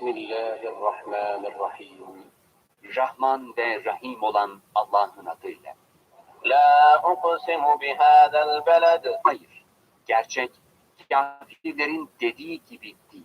Bismillahirrahmanirrahim. Rahman ve Rahim olan Allah'ın adıyla. La uqsimu bihadal beled. Hayır, gerçek kafirlerin dediği gibi değil.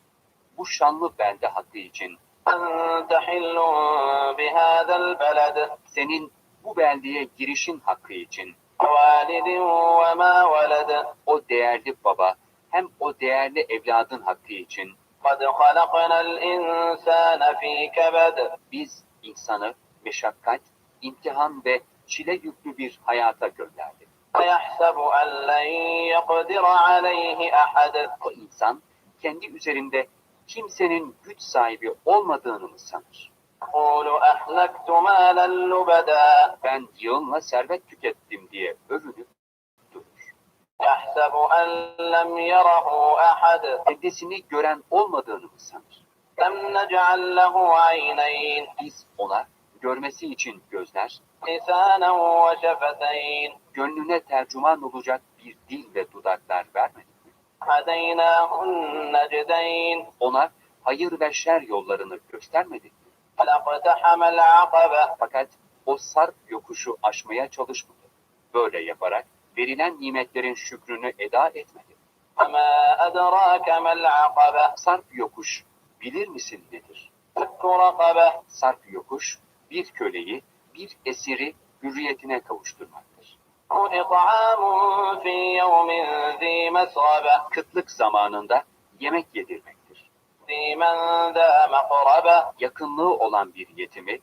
Bu şanlı belde hakkı için Ente hillun bihadal beled. senin bu beldeye girişin hakkı için Validin ve ma veled. o değerli baba hem o değerli evladın hakkı için Kad halaknal insane fi kebed. biz insanı meşakkat, imtihan ve çile yüklü bir hayata gönderdik. Yahsabu en len yakdir aleyhi ahad. O insan kendi üzerinde kimsenin güç sahibi olmadığını mı sanır? Kulu ahlaktu malen lubeda. Ben yığınla servet tükettim diye övünüp durur. Yahsabu en lem yarahu ahad. Kendisini gören olmadığını mı sanır? Lem nec'al lehu aynayn. Biz ona görmesi için gözler, Lisanen ve şefeteyn. gönlüne tercüman olacak bir dil ve dudaklar vermedik mi? هديناه النجدين Ona hayır ve şer yollarını göstermedik mi? فلاقتحم العقبة Fakat o sarp yokuşu aşmaya çalışmadı. Böyle yaparak verilen nimetlerin şükrünü eda etmedi. Ama edrake mel akabe. Sarp yokuş, bilir misin nedir? Fekkurakabe. Sarp yokuş, bir köleyi, bir esiri hürriyetine kavuşturmaktır. Kıtlık zamanında yemek yedirmektir. Yakınlığı olan bir yetimi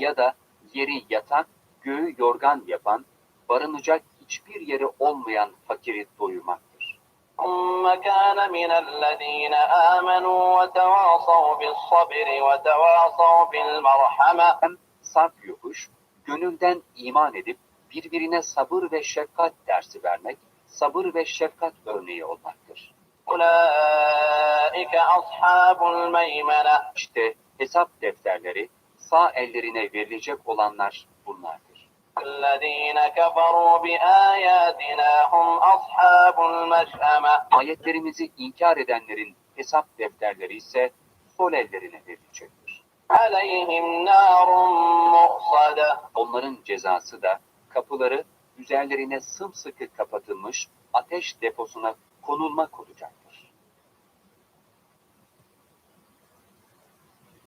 ya da yeri yatak göğü yorgan yapan, barınacak hiçbir yeri olmayan fakiri doyurmaktır. ثم كان من الذين آمنوا وتواصوا بالصبر وتواصوا بالمرحمة Hem sarp yokuş, gönülden iman edip birbirine sabır ve şefkat dersi vermek, sabır ve şefkat örneği olmaktır. أولئك أصحاب الميمنة İşte hesap defterleri sağ ellerine verilecek olanlar bunlardır. الذين كفروا بآياتنا هم أصحاب المشأمة Ayetlerimizi inkar edenlerin hesap defterleri ise sol ellerine verilecektir. عليهم نار مؤصدة Onların cezası da kapıları üzerlerine sımsıkı kapatılmış ateş deposuna konulmak olacaktır.